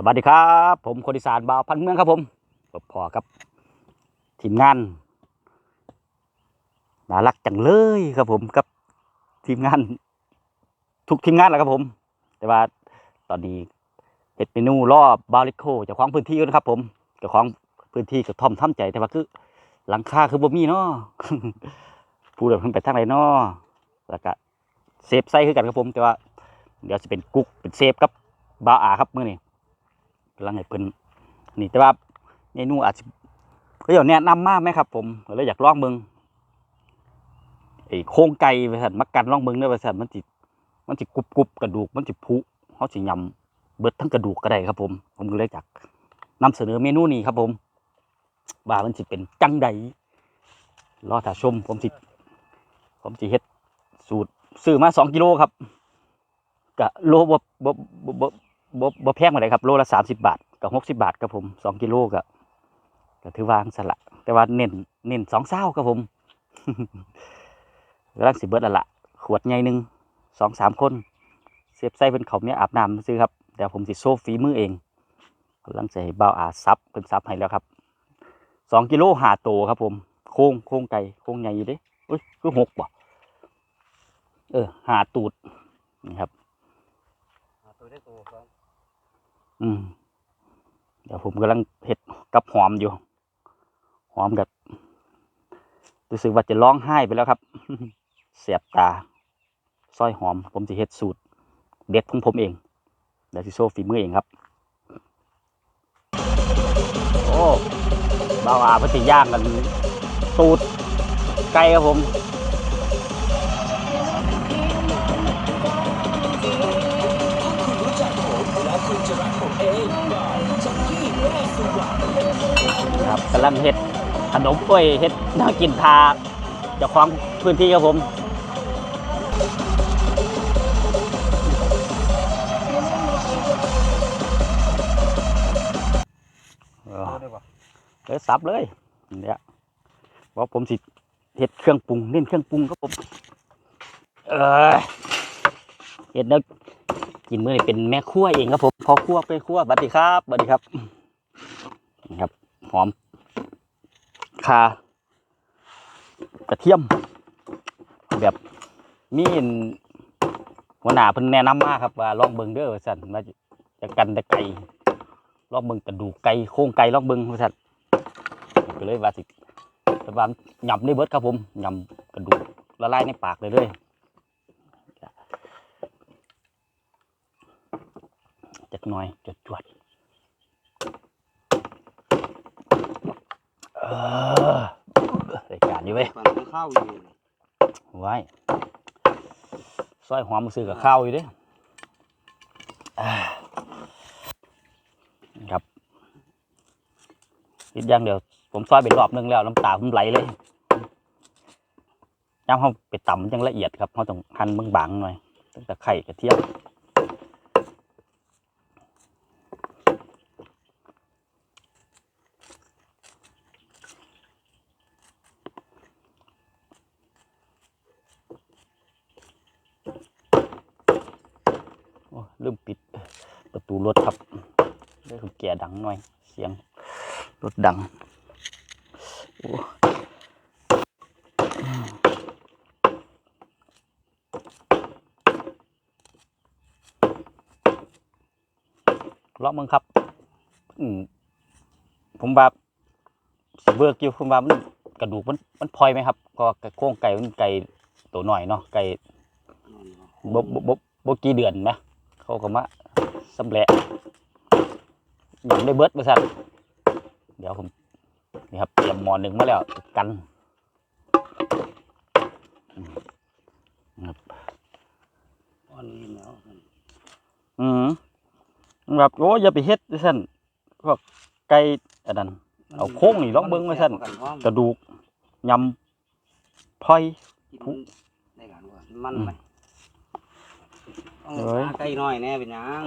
สวัสดีครับ ผมคนอีสานบ่าวพันเมืองครับผมพอกับ ทีมงานน่ารักจังเลยครับผมกับทีมงาน ทุกทีมงานแหละครับผม แต่ว่าตอนนี้เห็ดเมนูรอบบาริโคจะคว้างพื้นที่นะครับ ผมจะคว้างพื้นที่กับท่อมทำใจแต่ว่าคือหลังคาคือบ่มีเนาะพูดแบบมันไปทางไหนเนาะแล้วก็เซฟไส้คือกันครับผม แต่ว่า เดี๋ยวจะเป็นกุ๊กเป็นเซฟกับบาวอาครับมื้อนี้ กำลังให้เพิ่นนี่แต่ว่าเมนูอาจจะก็อยากแนะนำมากไหมครับ ผมเลยอยากลองเบิงไอ้โครงไก่ไปสั่นมักกันลองเบิงเด้อไปสั่นมันสิมันสิกรุบกรุบกระดูกมันสิผุเฮาสิยำเบิดทั้งกระดูกก็ได้ครับ ผม ผมก็เลยอยากนำเสนอเมนูนี้ครับ ผมว่ามันสิเป็นจังใดรอถ้าชม ผมสิผมสิเฮ็ดสูตรซื้อมาสองกิโลครับกะโลบบบบบบ แพงมาเลยครับ โลละสามสิบบาทกับหกสิบาทครับผมสองกิโลก็ก็ถือว่าสละ แต่ว่าเน้นเน้นสองเศร้าครับผมกำลังสิเบิดละละขวดใหญ่หนึ่งสองสามคน เสียบใส่เป็นเขาเนี่ยอาบน้ำซื้อครับเดี๋ยวผมสิโซ่ฝีมือเองกำลังใส่เบาอาซับเป็นซับให้แล้วครับสองกิโลหาโตวครับผม โค้งโค้งไก่โค้งใหญ่อยู่เด้อุ้ยคือหกบ่เออหาตูดนี่ครับหาตัวได้ตัวครับ อืมเดี๋ยวผมกำลังเห็ดกับหอมอยู่ หอมแบบรู้สึกว่าจะร้องไห้ไปแล้วครับเสียบตาซอยหอม ผมจะเห็ดสูตร เด็ดของผมเองเดี๋ยวสิโซ่ฝีมือเองครับ โอ้บ่าวอาพนสิย่างกัน ตูดไก่ครับผม กำลังเฮ็ดขนมเอ้วยเฮ็ดน่ากินทาเจ้าของพื้นที่ครับผมเออเลยสับเลยเนี่ยว่าผมสิเฮ็ดเครื่องปรุงเน้นเครื่องปรุงครับผมเออเฮ็ดแล้วกินมื้อนี้เป็นแม่ครัวเองครับผมพอครัวไปครัวสวัสดีครับสวัสดีครับนะครับหอม คากระเทียม แบบมีนหัวหน้าเพิ่นแนะนำมาครับว่าลองเบิ่งเด้อว่าซั่นว่าจะกันต่ไก่ลองเบิ่งกระดูกไก่โครงไก่ลองเบิ่งว่าซั่นก็เลยว่าสิแต่ว่าหยำได้เบิดครับผมหยำกระดูกละลายในปากเลยเลยจักหน่อยจดจวดๆเออ รายการอยู่เว้ยปั่นเป็นข้าวอยู่ไว้ซอยหอมซื้อกับข้าวอยู่เดิครับนิดอย่างเดียว ผมซอยไปรอบนึงแล้วน้ำตาผมไหลเลยย่างเขาไปต่ำมันจังละเอียดครับเขาต้องหั่นบางๆหน่อยตั้งแต่ไข่กระเทียมโอ้ลืมปิดประตูรถครับเรื่องแก่ดังห น่อย เสียงรถดังโอ้ลองมึงครับ อืมผมว่าสิเบิกอยู่ผมว่ามันกระดูกมันมันพลอยไหมครับก็โครงไก่มันไก่ตัวหน่อยเนาะไก่บ่บ่บ่บ่กี่เดือนนะเขาก็มาสำเร็จ หยังได้เบิดบริษัทเดี๋ยวผมนี่ครับเตรียมหมอหนึ่งมาแล้วกันอืมครับอ่อนนี่แล้วอืมแบบโอ้ยอย่าไปเฮ็ดสั่นพวกไก่อันนั้นเอาโค้งนี่ลองเบิ่งไว้ซั่นกระดูกยำพลอยผู้ได้กันว่ามันไหมเอ้ยใกล้น้อยแน่เป็นหยัง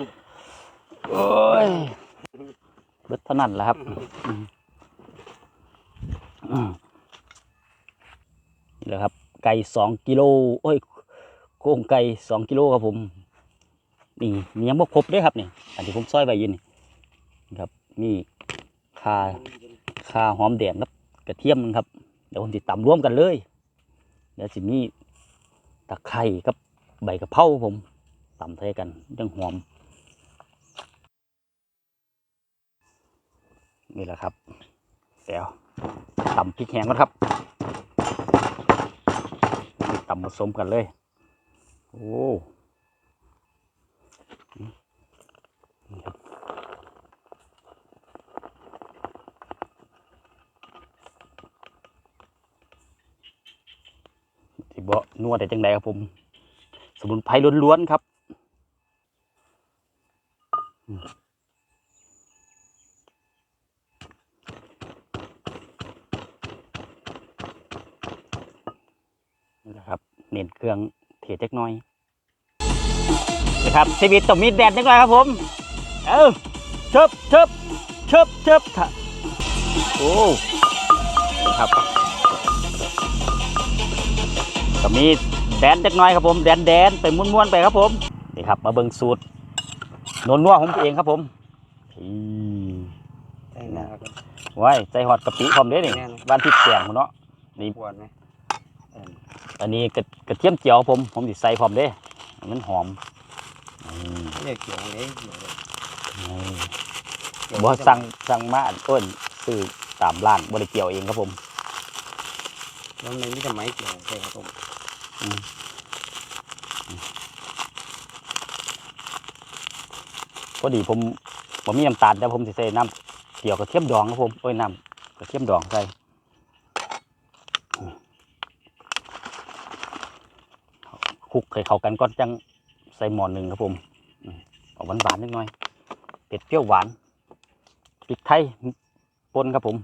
โอ้ย เบิดเท่านั้นแหละครับอืมอืมนี่แหละครับ ไก่สองกิโลโอ้ยโครงไก่สองกิโลครับผม นี่มียังบ่ครบเด้วยครับนี่อันที่ผมซอยไว้อยินนี่ครับมีข่าข่าหอมแดงครับกระเทียมครับเดี๋ยวผมติดตำร่วมกันเลย เดี๋ยวสิมีตะไคร้กับใบกะเพราผมตำใส่กันยังหอม นี่แหละครับเดี๋ยวตำพริกแห้งก่อนครับตำผสมกันเลย โอ้ที่บ่นวดได้จังไดครับผม สมุนไพรล้วนๆครับอืมนี่แหละครับ เน้นเครื่องเทศเล็ก น้อยนะครับชีวิตต้องมีแดดเล็กน้อยครับผม เออเชิบเชิบเชิบเชิบค่ะโอ้นะครับก็มีแดนเล็กน้อยครับผมแดนแดนไปม้วนๆไปครับผมนี่ครับ มาเบิ่งสูตรนวลนัวของผมเองครับผมอีใช่นะครับไว้ใจหอดกะปิพร้อมเด้นี่แน่นอนบ้านพริกแกงผมเนาะปวดไหมเอออันนี้กระกระเทียมเจียวผม ผมสิใส่พร้อมเด้ให้มันหอมอืมไม่ได้เกี่ยวเลยเกี่ยวเลยนี่เกี่ยวบ่สั่งสั่งมาอันต้นซื้อตามร้านบ่ได้เกี่ยวเองครับผมแล้วมันไม่ทำไมเกี่ยวใช่ครับผมพอดีผมผมมีน้ำตาลแต่ผมสิใส่น้ำเกี่ยวกระเทียมดองครับผมโอ้ยน้ำกระเทียมดองใส่ คลุกให้เข้ากันก่อนจังใส่หม้อหนึ่งครับผมอืมเอาหวานหวานๆนิดหน่อยเผ็ดเปรี้ยวหวานพริกไทยป่นครับผม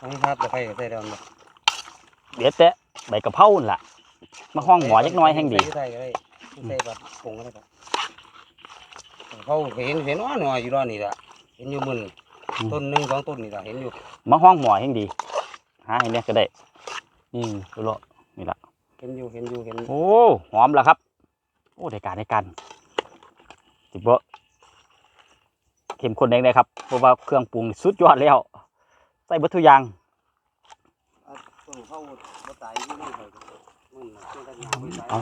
ต้องพาดตะไคร้กับใส่ดอนบ่เดี๋ยวแต่ใบกะเพรานั่นล่ะ มาห้องหมอจักหน้อยแห่งดีใส่ก็ได้ใส่แบบปรุงก็ได้ครับเขาเห็นเห็นว่าหน่อยอยู่ดอนนี่แหละเห็นอยู่มึนต้นหนึ่งสองต้นนี่แหละเห็นอยู่มาห้องหมอแห่งดีหาให้เนี่ยก็ได้นี่ดูเลาะนี่ล่ะเห็นอยู่เห็นอยู่เห็นโอ้หอมแล้วครับ โอ้ได้การได้การจิบเบะเข้มข้นเองเลยครับเพราะว่าเครื่องปรุงนี่สุดยอดแล้วใส่เบัตทุกอย่างต้นเข้าบ่ตายอยู่นี่เลยมันน่ะต้นตัดหญ้าไว้ตายเอา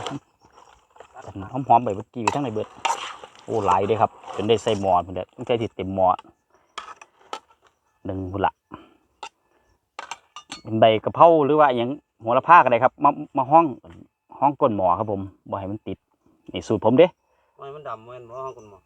หอมหอมๆไปเมื่อกี้อยู่ทั้งในเบิดโอ้หลายเลยครับจนได้ใส่หมอพุ่นเด้อต้องใช้ที่เต็มหมอ หนึ่งพุ่นละเป็นใบกระเพราหรือว่าอย่างหัวละพาก็ได้ครับ มามาห้องห้องก้นหมอครับผมบ่ให้มันติดนี่สูตรผมเด้ไม่มันดำเหมือนห้องก้นหมอ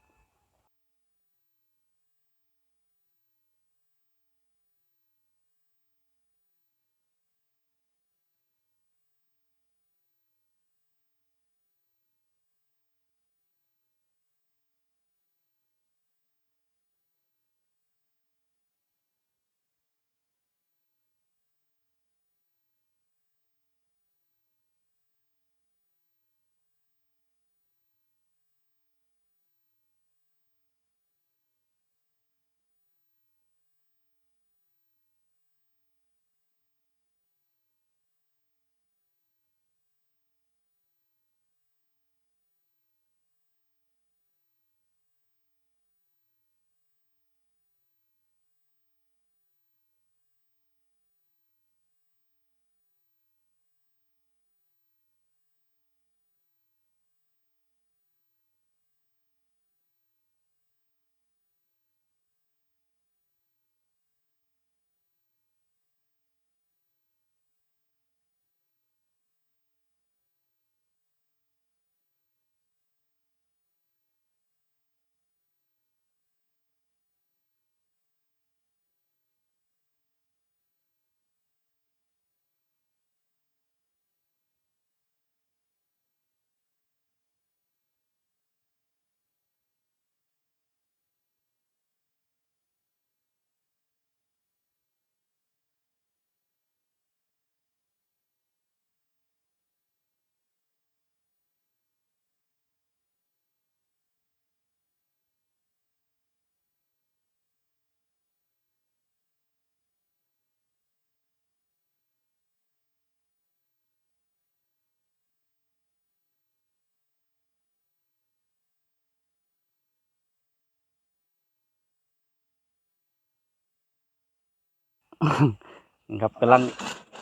ครับกำลัง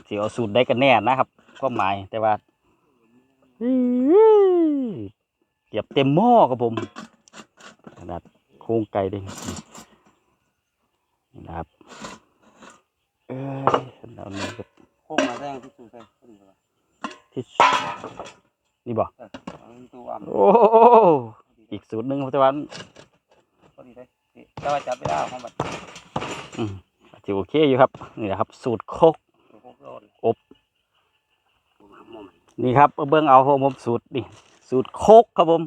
สิเอาสูตรได้กันแน่นะครับก็หมายแต่ว่าอื้อเก็บเต็มหม้อครับผมขนาดโครงไก่เด้งนี่นะครับเอ้ยแล้วนี่ก็โค้งมาแรงที่สุดเลยพอดีเลยที่นี่บอกเออเอาตัวอ่ำโอ้อีกสูตรหนึ่งแต่ว่าพอดีเลยนี่แต่ว่าจับไม่ได้ของบัดอืม ถือโอเคอยู่ครับนี่แหละครับ สูตรโคกตัวโค้งโลนอบผมหาหม้อมันนี่ครับเอาเบิ้งเอาผมผมสูตรนี่สูตรโคกครับผม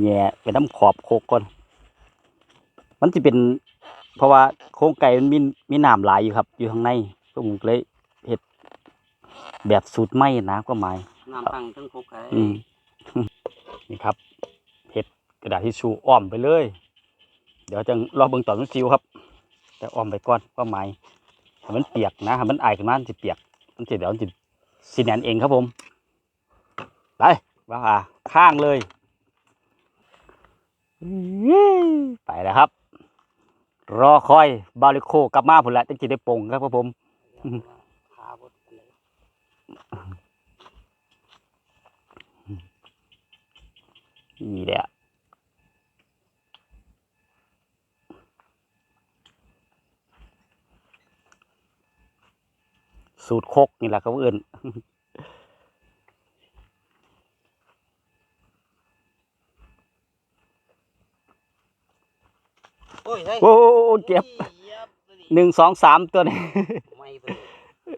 แง่ไปน้ำขอบโคกก่อน มันจะเป็น เพราะว่าโครงไก่มันมีมีน้ำหลายอยู่ครับ อยู่ข้างในก็ผมก็เลยเห็ดแบบสูตรไม่นะก็หมายน้ำตั้งทั้งโค้งไก่อืมนี่ครับเห็ดกระดาษทิชชู่อ้อมไปเลย เดี๋ยวจะรอเบิ่งตอนมันซิวครับ แต่อ้อมไปก่อนก็หมายให้มันเปียกนะให้มันอายขึ้นมามันจะเปียก มันจะเดี๋ยวมันจะสีแนนเองครับผม ไปว่าข้างเลย ไปแล้วครับ รอคอยบาลิโคกลับมาผลละจังจะได้ปงครับผมนี่แหละ สูตรโคกนี่แหละเขาเอื่นโอ้ยใช่โอ้เจ็บเหยียบตัวนี้หนึ่งสองสามตัวนี้ไม่ตัวนี้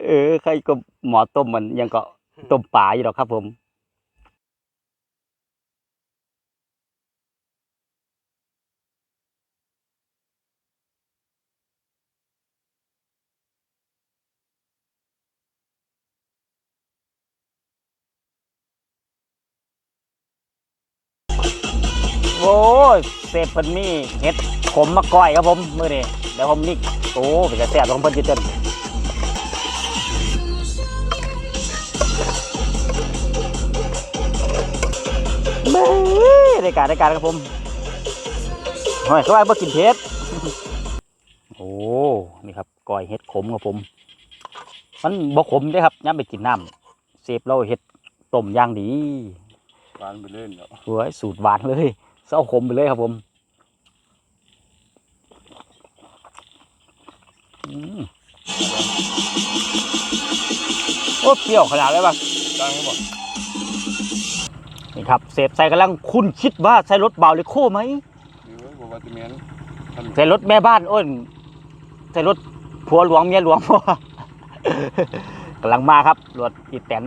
เออใครก็หมอต้มมันยังก็ต้มป่าอยู่หรอกครับผม เซฟเพิ่นมีเห็ดขมมาก้อยครับผมมื้อนี้เดี๋ยวผมนี่โอ้เป็นกระแสของเพิ่นจิเต้นเบ้ยรายการรายการครับผมหอยเขาว่าบ่กินเผ็ดโอ้นี่ครับก้อยเห็ดขมครับผม มันบ่ขมเด้ครับย่ำไปกินน้ำเซฟเราเห็ดต้มอย่างดีหวานไปเล่นแล้วสวยสูตรหวานเลย เศร้าขมไปเลยครับผมอืมโอ้เปรี้ยวขนาดเลยป่ะดังบอกนี่ครับเสพใส่กำลังคุณคิดว่าใช้รถเบาเลยโค้ไหมหรือว่าบอกว่าจะเมียนใช้รถแม่บ้านอ้นใช้รถผัวหลวงเมียหลวงพ่กำลังมาครับรถอีแตน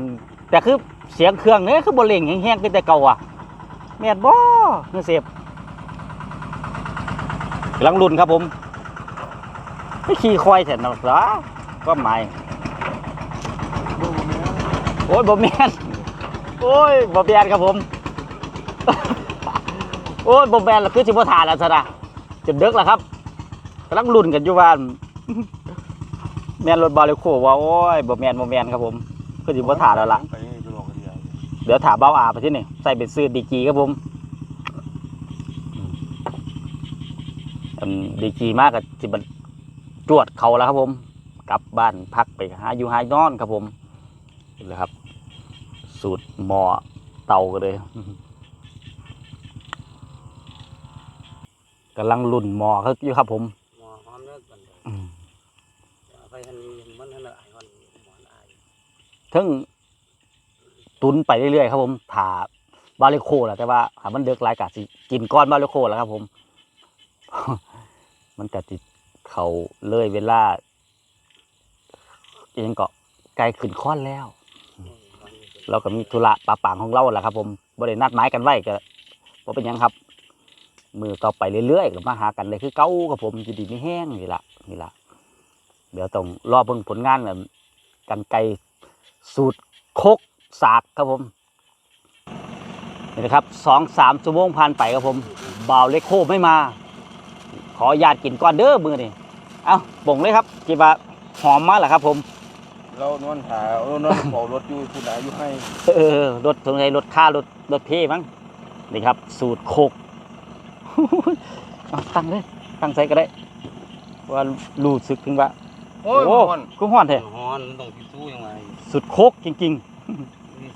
แต่คือเสียงเครื่องเนี่ยคือบนเล่งแห้งๆคือแต่เก่าอะ แม่นบ่เงินเสพกำลังรุ่นครับผมไม่ขี่ควายเสร็จหรอกเหรอก็หมายโอ้ยบ่แม่นโอ้ยบ่แม่นครับผม โอ้ยบ่แม่นแล้วคือสิบ่ทานแล้วซะนะจะเดึกแล้วครับกำลังรุ่นกันอยู่บ้านแม่นรถบาริโคว่าโอ้ยบ่แม่นบ่แม่นครับผม คือสิบ่ทานแล้วล่ะ เดี๋ยวถามเบ้าอาไปที่นี่ใส่เป็นซื้อดีจีครับผมอืมดีจีมากกับจิบันจวดเขาแล้วครับผม กลับบ้านพักไปหาอยู่หานอนครับผมเห็นแล้วครับ สูตรหมอเตากันเลยกำลังลุ่นหมอเขาอยู่ครับผมหมอหอมเลิกกันเลยอืมเอาไปทันมันนั่นแหละไอ้วันหมอนอายถึง ตุนไปเรื่อยๆครับผมถาบาริโคแหละแต่ว่าหามันเดือกลายกะสิกินก้อนบาริโคแล้วครับ ผม มันกะจิเขาเลยเวลา เองก็ไกลขึ้นค้อนแล้ว เราก็มีธุระปะปางของเราแหละครับ ผมบรินัดหมายกันไว้ก็บ่เป็นยังครับมือต่อไปเรื่อยๆก็มาหากันเลยคือเก้ากับผมจะดีไม่แห้งนี่ละนี่ละเดี๋ยวต้องรอเบิ่งผลงานกันไกลสูตรคก สากครับผมนี่นะครับสองสามชั่วโมงผ่านไปครับผมบ่าวเล็กโคไม่มา ขออนุญาตกินก่อนเด้อมือนี่เอ้าบ่งเลยครับจีบาหอมมาแหละครับ ผมเรานอนหาเรานอนเผารถอยู่คุณอายุให้เออรถตรงไหนรถค่ารถรถเพ่มั้งนี่ครับ สูตรโคกเอาตั้งเลยตั้งใส่ก็ได้ว่ารู้สึกถึงว่าโอ้ยโอ้มันคือฮ้อนแท้ฮ้อนมันต้องพิสูจน์ยังไงสุดโคกจริงพิ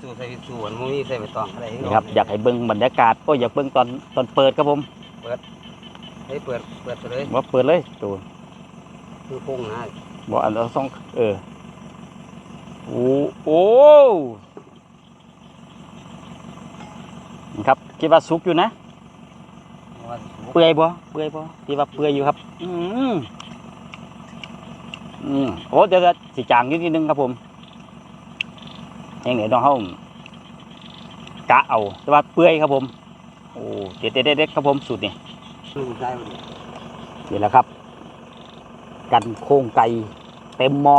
สูจน์ใส่พิสูจน์มันบ่มีใส่ใบตองอะไรๆนี่ครับอยากให้เบิ่งบรรยากาศโอ้ยอยากเบิ่งตอนตอนเปิดครับผมให้เปิดเปิดไปเลยว่าเปิดเลยตัวคือโค้งนะบอกอันเราต้องเออโอ้โอ้นี่ครับคิดว่าสุกอยู่นะว่าสิสูงเปื่อยบ่เปื่อยบ่คิดว่าเปื่อยอยู่ครับ อืมอืมโอ้เดี๋ยวจะสิจางนิดนิดนึงครับผม แห้งเหนียวต้องเฮากะเอาแต่ว่าเปื่อยครับผมโอ้เด็ดเด็ดเด็ดเด็ดครับผมสูตรนี่ลูกได้บ่ดีนี่แหละครับ กันโครงไก่เต็มหม้อ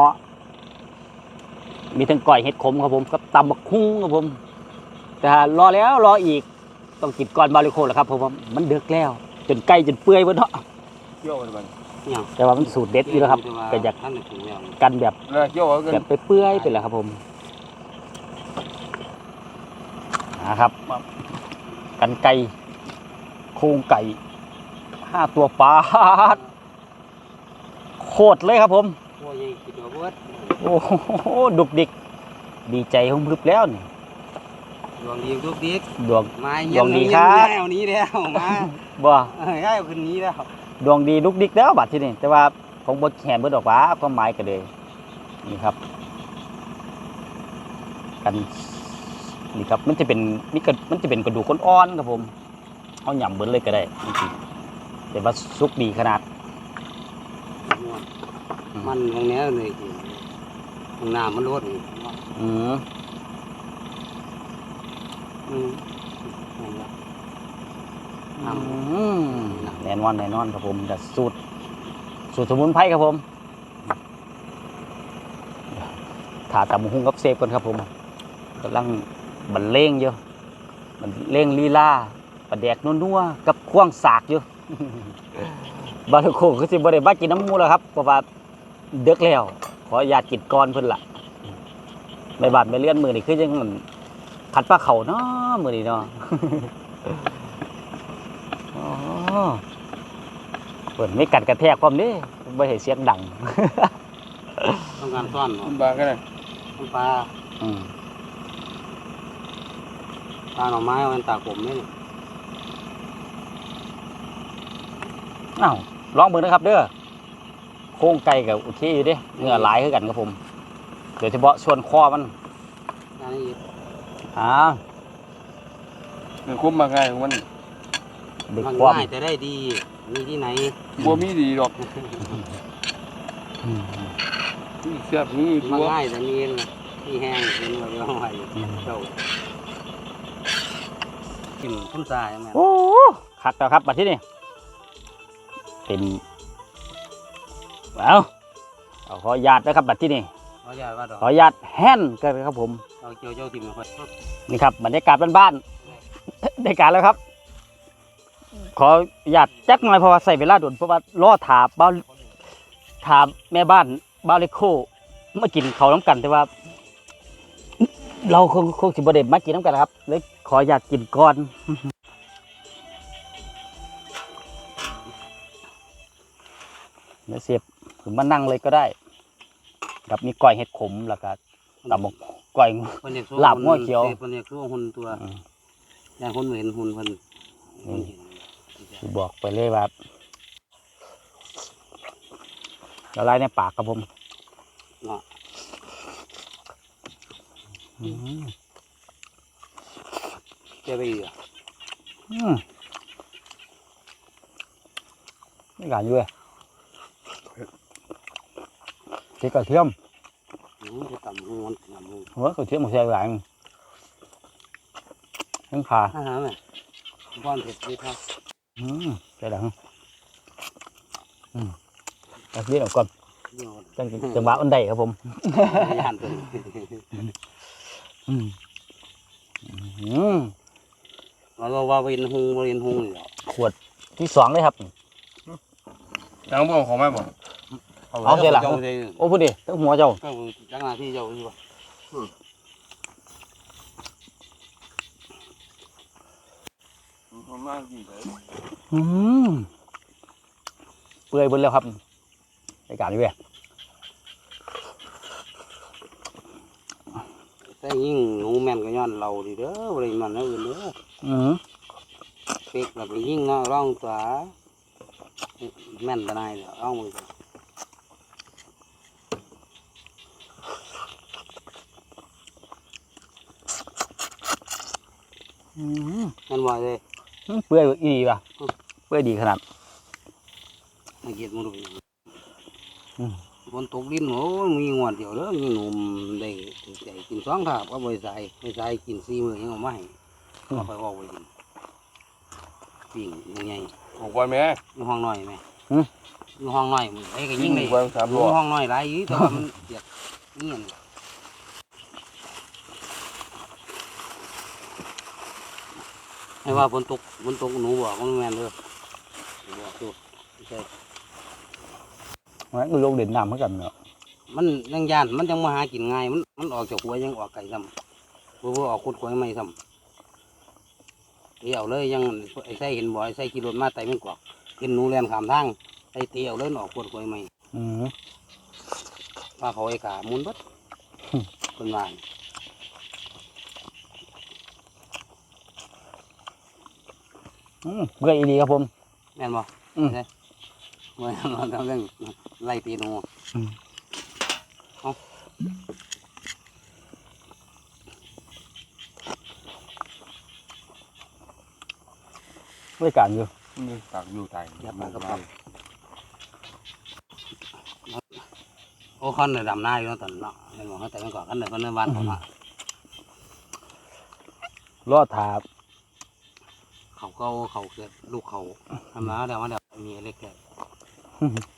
มีทั้งก้อยเห็ดขมครับผมกับตำบักคุ้งครับผม แต่ถ้ารอแล้วรออีกต้องกินก่อนบาริโคแหละครับเพราะว่ามันเดือกแล้ว จนไก่จนเปื่อยหมดเนาะเกี่ยวกันบัดเนี่ยแต่ว่ามันสูตรเด็ดอยู่แล้วครับก็อยากท่านได้ถึงแล้วกันแบบแล้วเกี่ยวกันแบบไปเปื่อยๆไปแล้วครับผม นะครับ กันไก่โครงไก่ห้าตัวปลาดโคตรเลยครับผมโอ้ยยังคิดว่าเบิดโอ้โหดุกดิก ดีใจหุ่มพรึบแล้วนี่ดวงดีทุกดิกดวงมาดวงดีครับแนวนี้แล้วมาบ่เอ้ยได้ขึ้นนี้แล้วดวงดีดุกดิกแล้วบัดที่นี่แต่ว่าของบดแขนเบิดออกว่าก็หมายกันเลยนี่ครับ กัน นี่ครับ มันจะเป็นนี่ก็มันจะเป็นกระดูกอ่อนๆครับผมเอาหย่ำเบิดเลยก็ได้จริงๆแต่ว่าสุกดีขนาด มันตรงเนี้ยเลยตรงน้ำมันลดนี่อืมอืมนั่นล่ะอืมแน่นอนแน่นอนครับผมแต่สูตรสูตรสมุนไพรครับผมถาตำหุงกับเซฟกันครับผมกำลัง บรรเลงอยู่บรรเลงลีลาประแดกนัวๆกับควงสากอยู่บาลูโคก็สิบ่ได้มากินน้ำหมูแล้วครับเพราะว่าเดึกแล้ว ขออนุญาตกินก่อนเพิ่นล่ะในบ้านไปเลื่อนมือนี่คือยังมันขัดปลาเขาเนาะมือนี่เนาะอ๋อเปิดไม่กัดกระแทกความนี้ไม่ให้เสียงดังต้องการซ่อนเนาะมันบางกันเลยต้องปลาอืม ปลาหน่อไม้มันตากผมนี่อ้าวลองเบิ่งนะครับ เด้อโครงไก่กับอุที่อยู่เด้เนื้อหลายคือกันครับผมโดยเฉพาะส่วนคอมันงานนี้อ่ามันคุ้มมาง่ายของมันเด็กมันความง่ายแต่ได้ดี มีที่ไหนบัวมีดีดอกอืมนี่เสียบนี่มับันวง่ายแต่มีที่แห้งเป็นว่าเรื่องอะไรเจ้า กินขึ้นทรายไหมโอ้คักแล้วครับบัดที่นี่เป็นเอาเอาขออนุญาตนะครับบัดที่นี่เขาอยากว่าดอกขออนุญาตแฮนกันครับผมเราเจ้าเจ้าถิ่นค่อยนี่ครับบรรยากาศบ้านๆได้การแล้วครับ ขออนุญาตจักหน่อยเพราะว่าใส่เวลาด่วนเพราะว่าล่อถาบ้านถาแม่บ้านบ้านเลโคมากินเขาวน้ำกันแต่ว่า เราคงคงสิบเด็มากินน้ำกันนะครับเลยขออยากกินก่อน เดี๋ยวเสียบผมมานั่งเลยก็ได้ครับมีก้อยเห็ดขมแล้วก็ตำบกก้อยเพิ่นอยากสู้ลาบงัวเขียวเพิ่นอยากสู้หุ่นตัวอืมอย่างคนเห็นหุ่นเพิ่นอืมสิบอกไปเลยว่าละลายในปากครับผม เนาะอืมเจ้าไปอีกอะอืมไม่การอยู่เลยพริกกระเทียมอื มจะต่ำหุ่นต่ำหุ่นหัวกระเทียมมันใส่หลายทั้งขาฮ่าฮ่าแม่บ้านเผ็ดดีครับอืมใส่หลังอืมเอาเรียกเอาก่อนเดี๋ยวจังจังหวะอันใดครับผมย่านตัวอืมอืมเราก็ว่าเวินหุงเวินหุงนี่แหละขวดที่สองเลยครับ ยังบ่เอาของแม่บ่เอาเสร็จละจ้าเจ้าโอ้พูดดิตั้งหัวเจ้าก็จังหน้าที่เจ้าที่ว่ามันมากดีเลยอืมเปื่อยเบนแล้วครับรายการนี้เว้ย แต่ยิ่งหนูแม่นก็ย้อนเราดิเด้อบ่ได้มันเอาอื่นเด้ออืมเป็กแล้วไปยิ่งเนาะร้องตัวแม่นบ่ได้เด้อร้องมึงอืมแม่นบ่เลยเปื่อยอีดีป่ะเปื่อยดีขนาดมาเก็บมึงดูอืม ฝนตกดินโอ้ยมีงวดเดียวเด้อมีหนุ่มได้ถูกใจกินสองถาบก็บ่ได้ใส่ไม่ใส่กินสี่มื้อยังเอามาให้ก็ค่อยออกไปกินปิ้งยังไงบอกว่าแม่อยู่ห้องน้อยไหมอยู่ห้องน้อยมึงไอ้ก็ยิ่งเลยวางสามอรยู่อบห้องน้อยหลายอยู่แต่ว่ามันเปียกเงี้ยนให้ว่าฝนตกฝนตกหนูบอกมันแม่นเด้อบอกดูไม่ใช่ มันก็ลงเด่นน้ำเหมือนกันเนาะมันยังยานมันยังมาหากินง่ายมันมันออกจากหัวยังออกไก่ซ้ำบ่บ่ออกคุดขวายไม่ซ้ำเตียวเลยยังไอ้ไส้เห็นบ่ไอ้ไส้ขี่รถมาไต่มันกวากเห็นหนูแล่นข้ามทางไอ้เตียวเลยออกคุดขวายไม่อืมว่าเขาไอ้ขาหมุนเบัดคนว่าอืมเปื่อยอีดีครับผมแม่นบ่อืมใช่เมื่อเราทำเรื่อง ไล่ตีหนูรายการอยู่นี่ตักอยู่ไทยยับมากระเป๋าโอ้คันเลยดำหน้าอยู่เนาะตอนเนาะเห็นบ่เขาแต่มันก่อนคันเลยคันเลยวันเขามารอดถาบเขาเก็เขาเกิดลูกเขาทำมาเดี๋ยวมาเดี๋ยวมีเล็กแค่ที่วันใส่มาเดี๋ย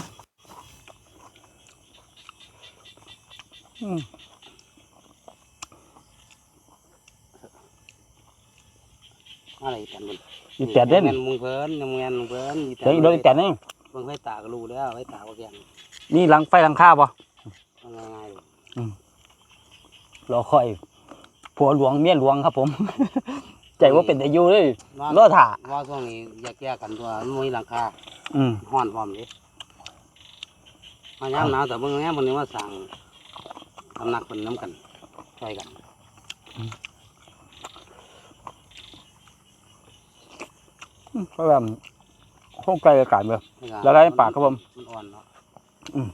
อนไอ้เฮ้ยมันอยู่ได้อยู่ตัวตัวข่อยเอาห้องกินไงฮึเอามือปากอืมอะไรกันบุญอีแตนเด่นมึงเพิ่นมึงแมนมึงเพิ่นอีเดี๋ยวอีโดนอีแตนนี่มึงไฟตาก็รู้แล้วไฟตาก็แกนนี่หลังไฟหลังข้าวป่ะมันง่ายๆเลยรอคอยผัวหลวงเมียหลวงครับผม ใจว่าเป็นแต่อยู่เลยว่ารอถ่าว่าช่วงนี้อยากแก้กันตัวมันมีหลังคาอืมห้อนพร้อมเลยมายามหนาวแต่เมื่อไงมันนี้มาสั่ง ทำหนักเป็นน้ำกันช่วยกันเพราะว่าห้องไกลอากาศเลยละลายในปากครับผมมันอ่อนเนาะอืม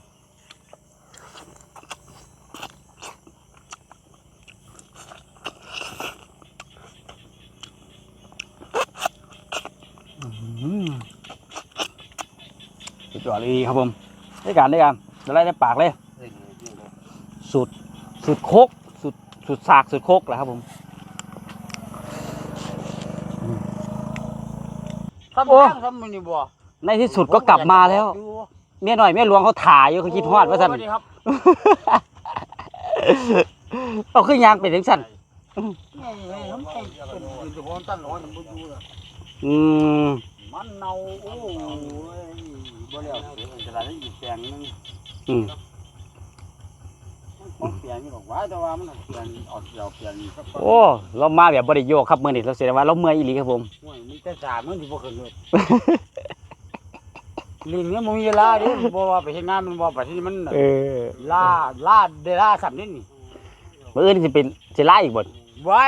อืมสุดยอดเลยครับผมได้การได้การละลายในปากเลย สุดสุดโคกสุดสุดสากสุดโคกแหละครับผมทำโอ้ทำมันนี่บ่ในที่สุดก็กลับมาแล้วเมียหน่อยเมียหลวงเขาถ่ายอยู่เขาคิดฮอดว่าสั่นสวัสดีครับเอาขึ้นยางไปถึงสั่นนี่ไงผมเป็นเป็นอยู่ที่ผมตั้งร้อนมันอยู่อืมมันเน่าโอ้ยบ่แล้วเดี๋ยวมันจะได้อีกแปลงนึงอืม มันเปลี่ยนอยู่หรอกว่าแต่ว่ามันเปลี่ยนออกเดียวเปลี่ยนสักคนโอ้เรามาแบบบริโยคครับมือนี่เราเสียดายว่าเราเมื่อยอีหลีครับผมโอ้ยมันจะสามันสิบ่ขึ้นเลยลิงเนี่ยมันมีเวลาเดิบ่ว่าไปเฮ็ดงานมันบ่ไปที่มันเออล่าล่าได้ล่าสัมนี่นี่มื่ออื่นสิเป็นสิล่าอีกบ่ไว้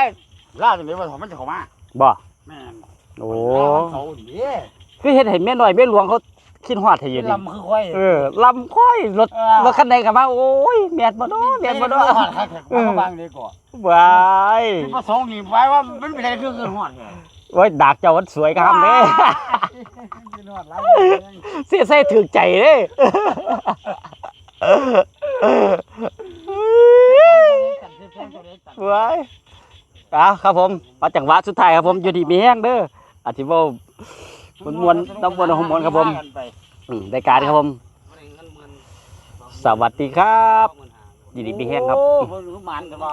ล่าจังได๋ว่าของมันจะเข้ามาบ่แม่นโอ้ล่ามันเขาดิคือเห็นเห็นเมียหน่อยเมียหลวงเขา คิดฮอดให้อยู่นี่ลำคือค่อยเออลำค่อยรถรถคันใดกันมาโอ้ยแม่นบ่เนาะแม่นบ่เนาะเออบางเลยก่อนบายที่ประสงค์นี่ไว้ว่ามันเป็นอะไรคือคือฮอดแท้โอ้ยดากเจ้ามันสวยครับเด้คือฮอดหลายอย่างเสียใส่ถึกใจเด้ว้ายอะครับผมมาจังหวะสุดท้ายครับผมอยู่ดีมีแห้งเด้ออาทิ เว่ามันมวนน้ำมวนของมวนครับผมอืมรายการครับผมสวัสดีครับบยินดีมีแห้งครับ โอ้เพิ่นรู้หมันกันบ่